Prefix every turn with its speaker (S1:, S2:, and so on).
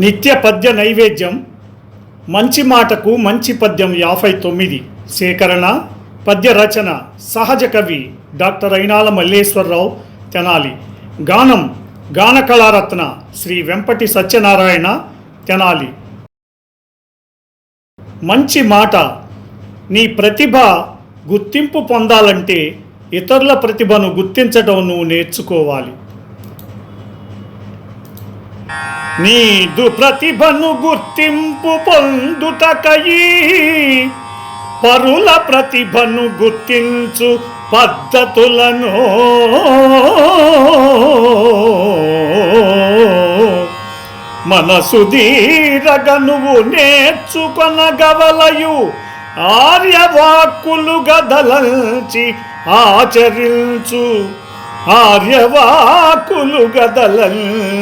S1: నిత్య పద్య నైవేద్యం మంచి మాటకు మంచి పద్యం యాభై తొమ్మిది. సేకరణ పద్య రచన సహజ కవి డాక్టర్ అయినాల మల్లేశ్వరరావు తెనాలి. గానం గాన కళారత్న శ్రీ వెంపటి సత్యనారాయణ తెనాలి. మంచి మాట నీ ప్రతిభ గుర్తింపు పొందాలంటే ఇతరుల ప్రతిభను గుర్తించడం నువ్వు నేర్చుకోవాలి. నీదు ప్రతిభను గుర్తింపు పొందుటకయి. పరుల ప్రతిభను గుర్తించు పద్ధతులను. మనసు దీరగనువు నేర్చుకొనగవలయు. ఆర్యవాక్కులు గదలంచి ఆచరించు. ఆర్యవాకులు గదలంచి